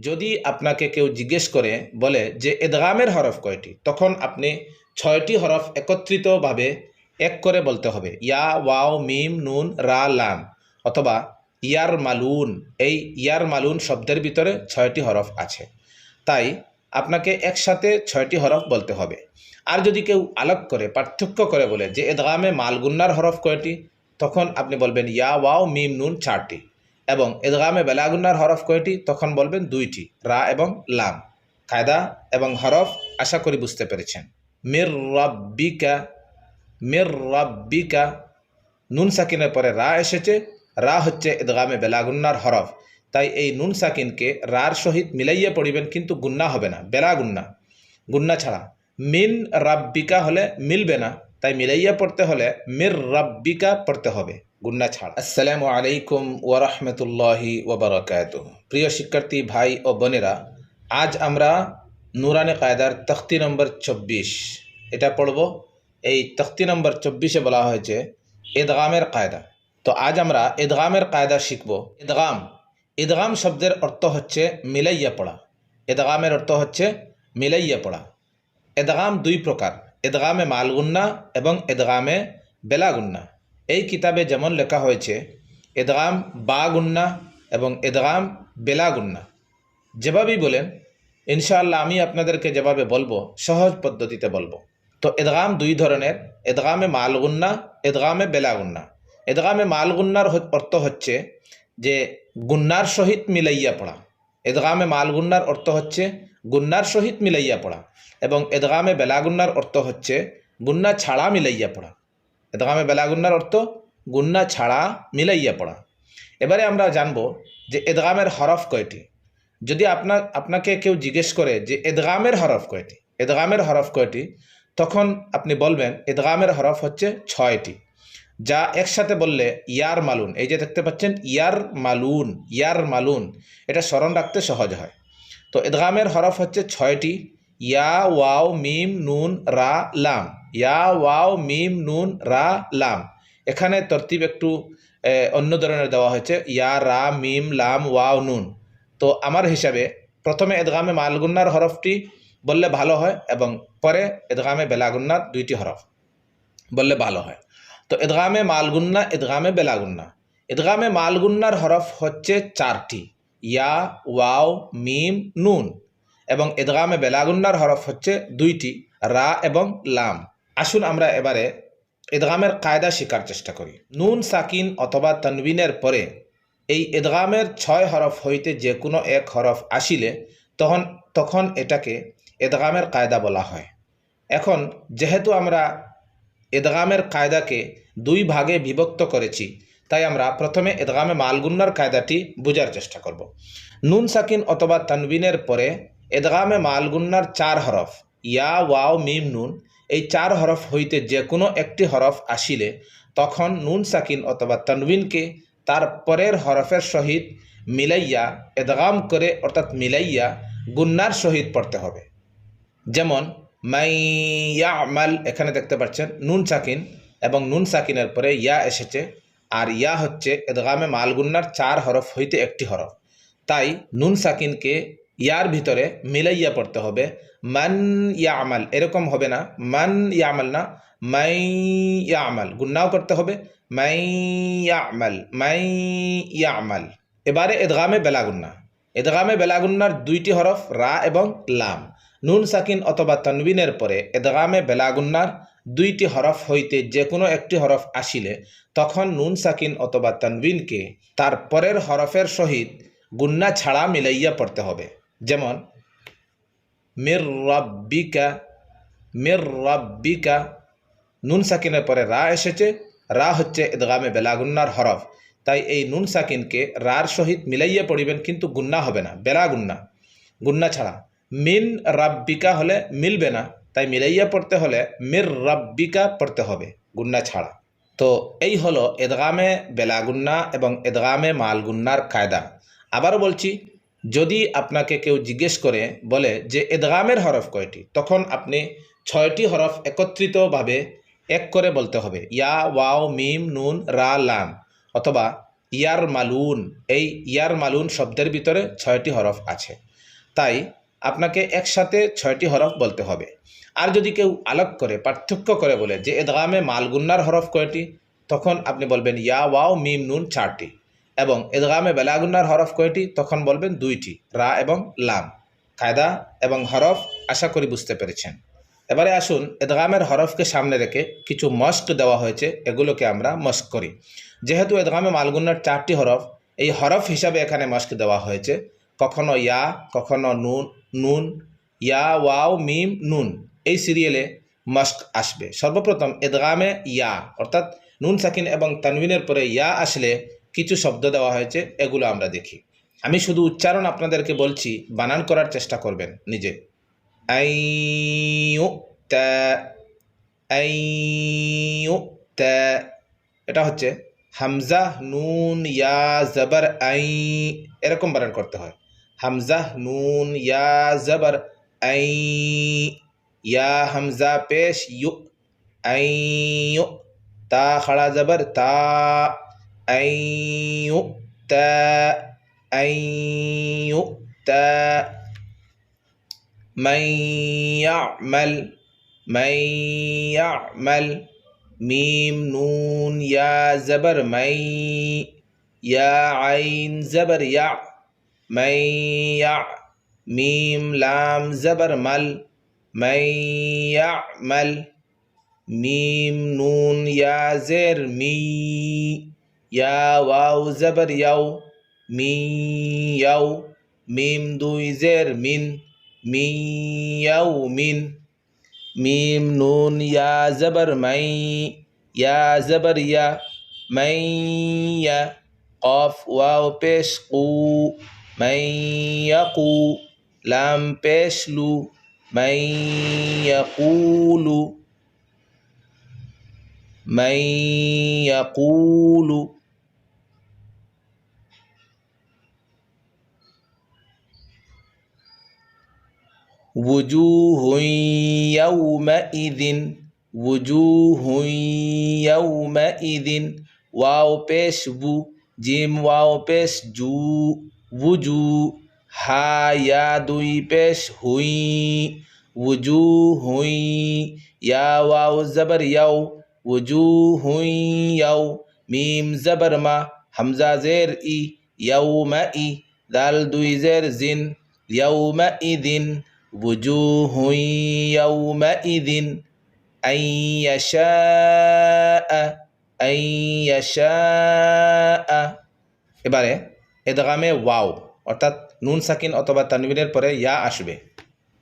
যদি আপনাকে কেউ জিজ্ঞেস করে, বলে যে এদগামের হরফ কয়টি, তখন আপনি ছয়টি হরফ একত্রিতভাবে এক করে বলতে হবে। ইয়া, ওয়াও, মিম, নুন, রা, লাম অথবা ইয়ার মালুন। এই ইয়ার মালুন শব্দের ভিতরে ছয়টি হরফ আছে। তাই আপনাকে একসাথে ছয়টি হরফ বলতে হবে। আর যদি কেউ আলোক করে, পার্থক্য করে বলে যে এদগামে মালগুন্নার হরফ কয়টি, তখন আপনি বলবেন ইয়া, ওয়াও, মিম, নুন চারটি। এবং এদগামে বেলাগুন্নার হরফ কয়টি? তখন বলবেন দুইটি, রা এবং লাম। কায়দা এবং হরফ আশা করি বুঝতে পেরেছেন। মির রব্বিকা মির রব্বিকা। নুন সাকিনের পরে রা এসেছে। রা হচ্ছে এদগামে বেলাগুন্নার হরফ। তাই এই নুন সাকিনকে রার সহিত মিলাইয়ে পড়িবেন কিন্তু গুন্না হবে না, বেলাগুন্না। গুন্না ছাড়া। মিন রাব্বিকা হলে মিলবে না, তাই মিলাইয়া পড়তে হলে মির রাব্বিকা পড়তে হবে। গুন্না ছাড়া। আসসালামু আলাইকুম ওরহমতুল্লাহি ওবরাকাত প্রিয় শিক্ষার্থী, ভাই ও বোনেরা, আজ আমরা নুরানে কায়দার তখতি নম্বর চব্বিশ, এটা পড়ব। এই তখতি নম্বর চব্বিশে বলা হয়েছে এদগামের কায়দা। তো আজ আমরা এদগামের কায়দা শিখব। এদগাম এদগাম শব্দের অর্থ হচ্ছে মিলাইয়া পড়া। এদগামের অর্থ হচ্ছে মিলাইয়া পড়া। এদগাম দুই প্রকার এদগামে মালগুন্না এবং এদগামে বেলাগুন্না। এই কিতাবে যেমন লেখা হয়েছে, এদগাম বা গুন্না এবং এদগাম বেলা গুন্না। যেভাবেই বলেন, ইনশাআল্লাহ আমি আপনাদেরকে যেভাবে বলব, সহজ পদ্ধতিতে বলব। তো এদগাম দুই ধরনের, এদগামে মালগুন্না এদগামে বেলাগুন্না এদগামে মালগুন্নার অর্থ হচ্ছে যে গুন্নার সহিত মিলাইয়া পড়া। এদগামে মালগুন্নার অর্থ হচ্ছে গুন্নার সহিত মিলাইয়া পড়া এবং এদগামে বেলাগুন্নার অর্থ হচ্ছে গুন্না ছাড়া মিলাইয়া পড়া। এদগামে বেলাগুন্নার অর্থ গুন্না ছাড়া মিলাইয়া পড়া। এবারে আমরা জানব যে এদগামের হরফ কয়টি? যদি আপনার আপনাকে কেউ জিজ্ঞেস করে যে এদগামের হরফ কয়টি? এদগামের হরফ কয়টি? তখন আপনি বলবেন, এদগামের হরফ হচ্ছে ছয়টি। যা একসাথে বললে ইয়ার মালুন। এই যে দেখতে পাচ্ছেন, ইয়ার মালুন ইয়ার মালুন। এটা স্মরণ রাখতে সহজ হয়। তো এদগামের হরফ হচ্ছে ছয়টি। ইয়া ওয়াও মিম নুন রা লাম ইয়া ওয়াও মিম নুন রা লাম এখানে তরতিব একটু অন্য ধরনের দেওয়া হয়েছে। ইয়া, রা, মিম, লাম, ওয়াও, নুন। তো আমার হিসাবে প্রথমে এদগামে মালগুন্নার হরফটি বললে ভালো হয় এবং পরে এদগামে বেলাগুন্নার দুইটি হরফ বললে ভালো হয়। তো এদগামে মালগুন্না, এদগামে বেলাগুন্না। এদগামে মালগুন্নার হরফ হচ্ছে চারটি। ইয়া, ওয়াও, মিম, নুন। এবং এদগামে বেলাগুন্নার হরফ হচ্ছে দুইটি, রা এবং লাম। আসুন আমরা এবারে এদগামের কায়দা শেখার চেষ্টা করি। নুন, সাকিন অথবা তনবিনের পরে এই এদগামের ছয় হরফ হইতে যে কোনো এক হরফ আসিলে তখন তখন এটাকে এদগামের কায়দা বলা হয়। এখন যেহেতু আমরা এদগামের কায়দাকে দুই ভাগে বিভক্ত করেছি, তাই আমরা প্রথমে এদগামে মালগুন্নার কায়দাটি বোঝার চেষ্টা করব। নুন, সাকিন অথবা তানবিনের পরে এদগামে মালগুন্নার চার হরফ, ইয়া, ওয়াও, মিম, নুন, এই চার হরফ হইতে যে কোনো একটি হরফ আসিলে তখন নুন সাকিন অথবা তানবিনকে তার পরের হরফের সহিত মিলাইয়া, এদগাম করে অর্থাৎ মিলাইয়া গুন্নার সহিত পড়তে হবে। যেমন মাইয়া আমাল এখানে দেখতে পাচ্ছেন, নুন সাকিন এবং নুন সাকিনের পরে ইয়া এসেছে, আর ইয়া হচ্ছে এদগামে মালগুন্নার চার হরফ হইতে একটি হরফ। তাই নুন সাকিনকে ইয়ার ভিতরে মিলাইয়া পড়তে হবে। মান ইয়া আমাল এরকম হবে না। মান ইয়া আমাল না, মাই ইয়া আমাল গুন্নাও করতে হবে। মাই ইয়া আমাল মাই ইয়া আমাল এবারে এদগামে বেলাগুন্না। এদগামে বেলাগুন্নার দুইটি হরফ, রা এবং লাম। নুন সাকিন অথবা তনবিনের পরে এদগামে বেলাগুন্নার দুইটি হরফ হইতে যে কোনো একটি হরফ আসিলে, তখন নুন সাকিন অথবা তনবিনকে তার পরের হরফের সহিত গুন্না ছাড়া মিলাইয়া পড়তে হবে। যেমন, মির রব্বিকা মির রব্বিকা, নুন সাকিনের পরে রা এসেছে। রা হচ্ছে এদগামে বেলাগুন্নার হরফ। তাই এই নুন সাকিনকে রার সহিত মিলাইয়ে পড়িবেন কিন্তু গুন্না হবে না বেলাগুন্না গুন্না। ছাড়া। মিন রাব্বিকা হলে মিলবে না, তাই মিলাইয়া পড়তে হলে মির রাব্বিকা পড়তে হবে, গুন্না ছাড়া। তো এই হলো এদগামে বেলাগুন্না এবং এদগামে মালগুন্নার কায়দা। আবারও বলছি যদি আপনাকে কেউ জিজ্ঞেস করে, বলে যে এদগামের হরফ কয়টি, তখন আপনি ছয়টি হরফ একত্রিতভাবে এক করে বলতে হবে। ইয়া, ওয়াও, মিম, নুন, রা, লাম অথবা ইয়ার মালুন। এই ইয়ার মালুন শব্দের ভিতরে ছয়টি হরফ আছে। তাই আপনাকে একসাথে ছয়টি হরফ বলতে হবে। আর যদি কেউ আলোক করে, পার্থক্য করে বলে যে এদগামে মালগুন্নার হরফ কয়টি, তখন আপনি বলবেন ইয়া, ওয়াও, মিম, নুন চারটি। এবং এদগামে বেলাগুন্নার হরফ কয়টি? তখন বলবেন দুইটি, রা এবং লাম। কায়দা এবং হরফ আশা করি বুঝতে পেরেছেন। এবারে আসুন এদগামের হরফকে সামনে রেখে কিছু মস্ক দেওয়া হয়েছে, এগুলোকে আমরা মস্ক করি। যেহেতু এদগামে মালগুন্নার চারটি হরফ, এই হরফ হিসাবে এখানে মস্ক দেওয়া হয়েছে। কখনো ইয়া, কখনো নুন নুন, ইয়া, ওয়াও, মিম, নুন, এই সিরিয়ালে মস্ক আসবে। সর্বপ্রথম এদগামে ইয়া, অর্থাৎ নুন সাকিন এবং তানবিনের পরে ইয়া আসলে কিছু শব্দ দেওয়া হয়েছে, এগুলো আমরা দেখি। আমি শুধু উচ্চারণ আপনাদেরকে বলছি, বানান করার চেষ্টা করবেন নিজে। এটা হচ্ছে হামজা, নুন, ইয়া, জবর, আই, এরকম বানান করতে হয়। হামজা, নুন, ইয়া, জবর, আই, ইয়া, হামজা, পেশ, ইউ, আই তা, খড়া, জবর, তা أن يؤتى أن يؤتى من يعمل من يعمل ميم نون يا زبر مي يا عين زبر يع من يع ميم لام زبر مل من يعمل ميم نون يا زر مي يا واو زبر يو مي يو ميم دوي زر من من يوم ميم نون يا زبر مي يا زبر يا من يا قاف واو পেশ قو من يقو لام পেশ لو من يقول من يقول وجوه يومئذ وجوه يومئذ واو پیش بو جیم واو پیش جو وجو ہا یا دوی پیش ہوئی وجو ہوئی یا واو زبر یو وجو ہوئی یو میم زبر ما حمزہ زیر ای یوم ای دال دوی زیر زن یوم ای دن وجوه يومئذ أن يشاء أن يشاء এবারে এদগামে ওয়াও অর্থাৎ নুন সাকিন অথবা তানবিনের পরে ইয়া আসবে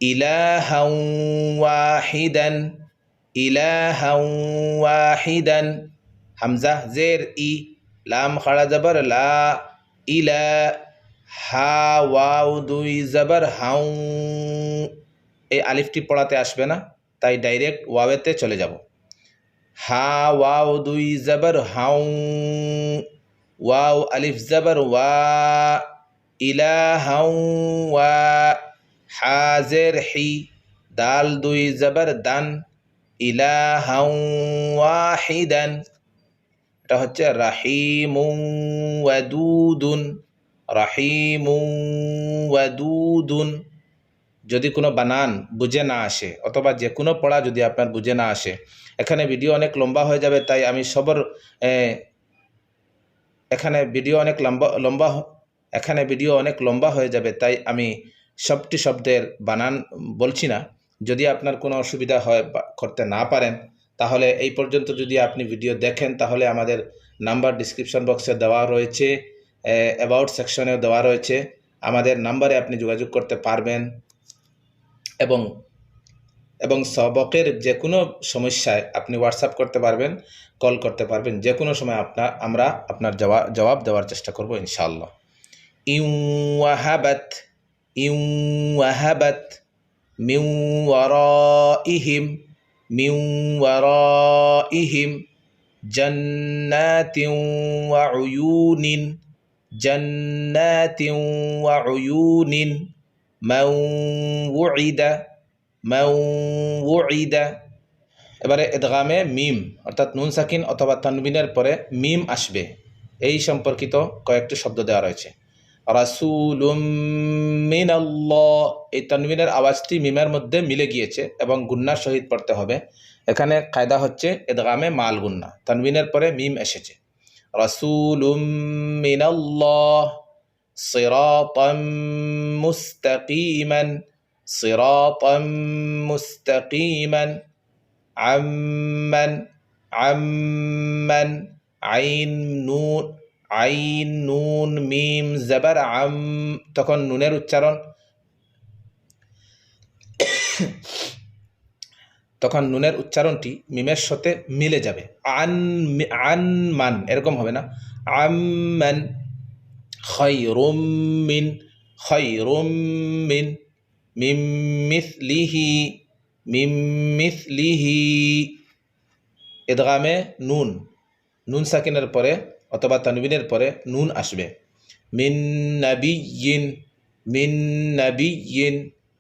ইলাহাউ ওয়াহিদান ইলাহাউ ওয়াহিদান হামজা জের ই লাম খাড়া জবর লা ইলা হা, ওয়াও, দুই, জবর, হাউ, এই আলিফটি পড়াতে আসবে না, তাই ডাইরেক্ট ওয়াওয়েতে চলে যাব। হা, ওয়াও, দুই, জবর, হাউ, ওয়াও, আলিফ, জবর, ওয়া, ইলা, হাউ, ওয়া, হাজের, হি, দাল, দুই, জবর, দান, ইলা, হাউ ওয়াহিদান এটা হচ্ছে রাহিমু ওয়াদুদুন। রাহিমু ওয়াদুদুন। যদি কোনো বানান বুঝে না আসে, অথবা যে কোনো পড়া যদি আপনার বুঝে না আসে, এখানে ভিডিও অনেক লম্বা হয়ে যাবে, তাই আমি সবর এখানে ভিডিও অনেক লম্বা লম্বা এখানে ভিডিও অনেক লম্বা হয়ে যাবে, তাই আমি সবটি শব্দের বানান বলছি না। যদি আপনার কোনো অসুবিধা হয় করতে না পারেন, তাহলে এই পর্যন্ত যদি আপনি ভিডিও দেখেন, তাহলে আমাদের নাম্বার ডিসক্রিপশন বক্সে দেওয়া রয়েছে। অ্যাবাউট সেকশনেও দেওয়া রয়েছে। আমাদের নাম্বারে আপনি যোগাযোগ করতে পারবেন। এবং এবং সবকের যে কোনো সমস্যায় আপনি হোয়াটসঅ্যাপ করতে পারবেন কল করতে পারবেন যে কোনো সময় আপনার আমরা আপনার জবাব জবাব দেওয়ার চেষ্টা করব ইনশাআল্লাহ। ইউ ওয়াহাবাত ইউ ওয়াহাবাত, মিউ ইহিম মিউ ওয়ারাইহিম, জান্নাতিন ওয়া ওয়া উয়ুনিন, মান উইদা মান উইদা। এবারে এদগামে মিম, অর্থাৎ নুন সাকিন অথবা তানবিনের পরে মিম আসবে। এই সম্পর্কিত কয়েকটি শব্দ দেওয়া রয়েছে। রাসুলুম মিনাল্লাহ। এই তনবিনের আওয়াজটি মিমের মধ্যে মিলে গিয়েছে এবং গুন্নার সহিত পড়তে হবে। এখানে কায়দা হচ্ছে এদগামে মাল গুন্না। তনবিনের পরে মিম এসেছে। রাসুলুম মিনাল্লাহ সিরাতাম মুস্তাকিমান সিরাতাম মুস্তাকিমান, আম্মান আম্মান, আইন নুন আইন নুন, মিম, জবর, আম, তখন নুনের উচ্চারণ। তখন নুনের উচ্চারণটি মিমের সাথে মিলে যাবে। আন আন মান, এরকম হবে না। আম্মান খৈরুম মিন খৈরুম মিন, মিম মিথলিহি মিম মিথলিহি ইদগামে নুন নুন সাকিনের পরে অথবা তানবিনের পরে নুন আসবে। মিন নাবিয়িন মিন নাবিয়িন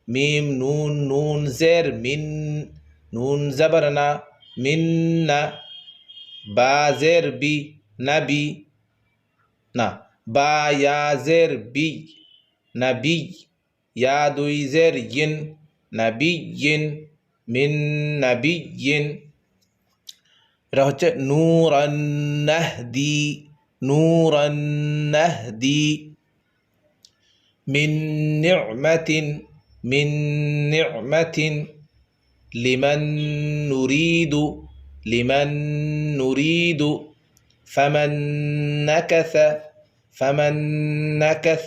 মিম নুন নুন জের, মিন নুন জবর না মিন না বা জের বি নাবি না বা ইয়া জের বি নাবি ইয়া দুই জের ইন নাবিয়িন মিন নাবিয়িন এটা হচ্ছে নূরান্নাহদি নূরান্নাহদি মিন নি'মাতিন মিন নি'মাতিন লিমান নুরিদু লিমান নুরিদু فمن نكث فمن نكث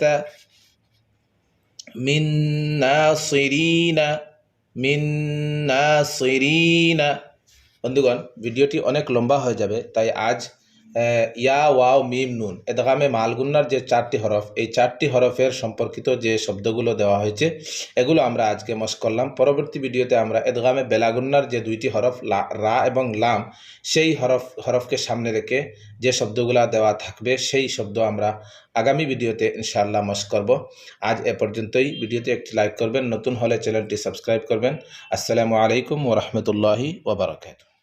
من ناصرين من ناصرين বন্ধুগণ, ভিডিওটি অনেক লম্বা হয়ে যাবে, তাই আজ ইয়া ওয়াও মিম নুন, এদগামে মালগুন্নার যে চারটি হরফ, এই চারটি হরফের সম্পর্কিত যে শব্দগুলো দেওয়া হয়েছে, এগুলো আমরা আজকে মশ করলাম। পরবর্তী ভিডিওতে আমরা এদগামে বেলাগুন্নার যে দুইটি হরফ রা এবং লাম, সেই হরফ, হরফকে সামনে রেখে যে শব্দগুলো দেওয়া থাকবে, সেই শব্দ আমরা আগামী ভিডিওতে ইনশাআল্লাহ মশ করব। আজ এ পর্যন্তই। ভিডিওতে একটি লাইক করবেন, নতুন হলে চ্যানেলটি সাবস্ক্রাইব করবেন। আসসালামু আলাইকুম ওরহমতুল্লাহি ওবরাকাতু